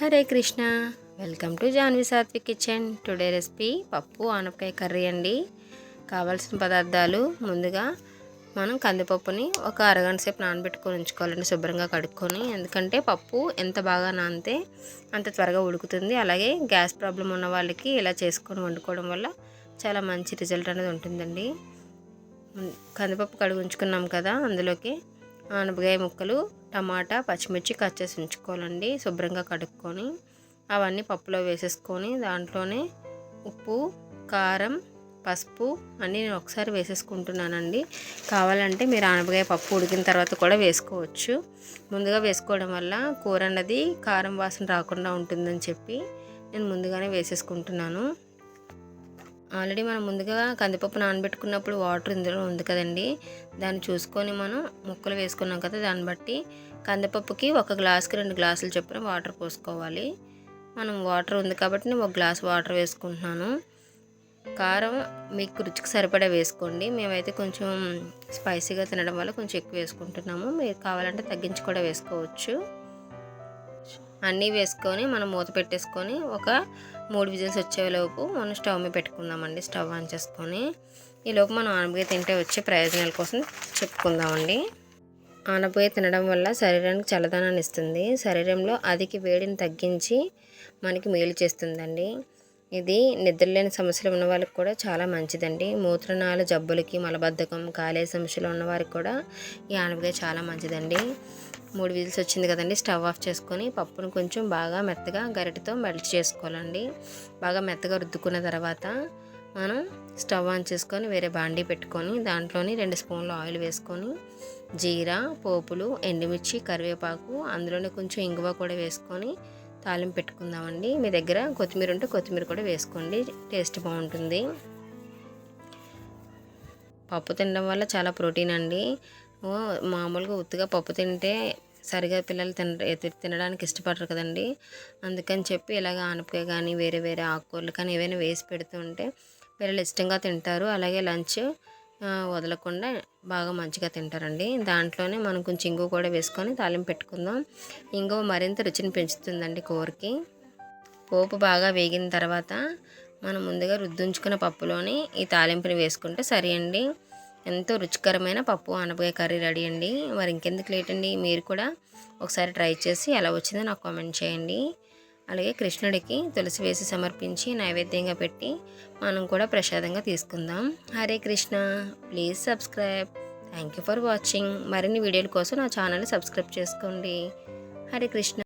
Hare Krishna. Welcome to Janvi Satvik kitchen. Today recipe పప్పు ఆనపకాయ curry అండి. కావాల్సిన పదార్థాలు ముందుగా మనం కందిపప్పుని ఒక అరగంట సేపు నానబెట్టుకొని ఉంచుకోవాలండి శుభ్రంగా కడుక్కొని. ఎందుకంటే పప్పు ఎంత బాగా నానితే అంత త్వరగా ఉడుకుతుంది. అలాగే గ్యాస్ ప్రాబ్లం ఉన్న వాళ్ళకి ఇలా చేసుకొని వండుకోవడం వల్ల చాలా మంచి రిజల్ట్ అనేది ఉంటుందండి. కందిపప్పు కడుగు ఉంచుకున్నాం కదా అందులోకి ఆనపకాయ ముక్కలు టమాటా పచ్చిమిర్చి కట్ చేసి ఉంచుకోవాలండి. శుభ్రంగా కడుక్కొని అవన్నీ పప్పులో వేసేసుకొని దాంట్లోనే ఉప్పు కారం పసుపు అన్నీ నేను ఒకసారి వేసేసుకుంటున్నానండి. కావాలంటే మీరు ఆనపకాయ పప్పు ఉడికిన తర్వాత కూడా వేసుకోవచ్చు. ముందుగా వేసుకోవడం వల్ల కూర అన్నది కారం వాసన రాకుండా ఉంటుందని చెప్పి నేను ముందుగానే వేసేసుకుంటున్నాను. ఆల్రెడీ మనం ముందుగా కందిపప్పు నానబెట్టుకున్నప్పుడు వాటర్ ఇందులో ఉంది కదండి. దాన్ని చూసుకొని మనం ముక్కలు వేసుకున్నాం కదా దాన్ని బట్టి కందిపప్పుకి ఒక గ్లాస్కి రెండు గ్లాసులు చొప్పున వాటర్ పోసుకోవాలి. మనం వాటర్ ఉంది కాబట్టి నేను ఒక గ్లాస్ వాటర్ వేసుకుంటున్నాను. కారం మీకు రుచికి సరిపడా వేసుకోండి. మేమైతే కొంచెం స్పైసీగా తినడం వల్ల కొంచెం ఎక్కువ వేసుకుంటున్నాము. మీరు కావాలంటే తగ్గించి కూడా వేసుకోవచ్చు. అన్నీ వేసుకొని మనం మూత పెట్టేసుకొని ఒక మూడు విజిల్స్ వచ్చేలోపు మనం స్టవ్ మీద పెట్టుకుందామండి. స్టవ్ ఆన్ చేసుకొని ఈలోపు మనం ఆనపకాయ తింటే వచ్చే ప్రయోజనాల కోసం చెప్పుకుందామండి. ఆనపకాయ తినడం వల్ల శరీరానికి చల్లదనాన్ని ఇస్తుంది. శరీరంలో అధిక వేడిని తగ్గించి మనకి మేలు చేస్తుందండి. ఇది నిద్రలేని సమస్యలు ఉన్న వాళ్ళకి కూడా చాలా మంచిదండి. మూత్రనాళ జబ్బులకి మలబద్ధకం కాలే సమస్యలు ఉన్న వారికి కూడా ఈ ఆనపకాయ చాలా మంచిదండి. మూడు వీల్స్ వచ్చింది కదండి స్టవ్ ఆఫ్ చేసుకొని పప్పును కొంచెం బాగా మెత్తగా గరిటతో మెల్ట్ చేసుకోవాలండి. బాగా మెత్తగా రుద్దుకున్న తర్వాత మనం స్టవ్ ఆన్ చేసుకొని వేరే బాండీ పెట్టుకొని దాంట్లోని రెండు స్పూన్లు ఆయిల్ వేసుకొని జీరా పోపులు ఎండుమిర్చి కరివేపాకు అందులోనే కొంచెం ఇంగువ కూడా వేసుకొని తాలింపు పెట్టుకుందామండి. మీ దగ్గర కొత్తిమీర ఉంటే కొత్తిమీర కూడా వేసుకోండి టేస్ట్ బాగుంటుంది. పప్పు తినడం వల్ల చాలా ప్రోటీన్ అండి. మామూలుగా ఉత్తుగా పప్పు తింటే సరిగా పిల్లలు తిన తినడానికి ఇష్టపడరు కదండి. అందుకని చెప్పి ఇలాగ ఆనపకాయ కానీ వేరే వేరే ఆకుకూరలు కానీ ఏవైనా వేసి పెడుతుంటే పిల్లలు ఇష్టంగా తింటారు. అలాగే లంచ్ వదలకుండా బాగా మంచిగా తింటారండి. దాంట్లోనే మనం కొంచెం ఇంగువ కూడా వేసుకొని తాలింపు పెట్టుకుందాం. ఇంగువ మరింత రుచిని పెంచుతుందండి కూరకి. పోపు బాగా వేగిన తర్వాత మనం ముందుగా రుద్దుంచుకున్న పప్పులోని ఈ తాలింపుని వేసుకుంటే సరే అండి. ఎంతో రుచికరమైన పప్పు ఆనపకాయ కర్రీ రెడీ అండి. మరి ఇంకెందుకు లేట్ అండి? మీరు కూడా ఒకసారి ట్రై చేసి ఎలా వచ్చిందో నాకు కామెంట్ చేయండి. అలాగే కృష్ణుడికి తులసి వేసి సమర్పించి నైవేద్యంగా పెట్టి మనం కూడా ప్రసాదంగా తీసుకుందాం. Hare Krishna. Please subscribe. Thank you for watching. మరిన్ని వీడియోల కోసం నా ఛానల్ సబ్స్క్రైబ్ చేసుకోండి. హరే కృష్ణ.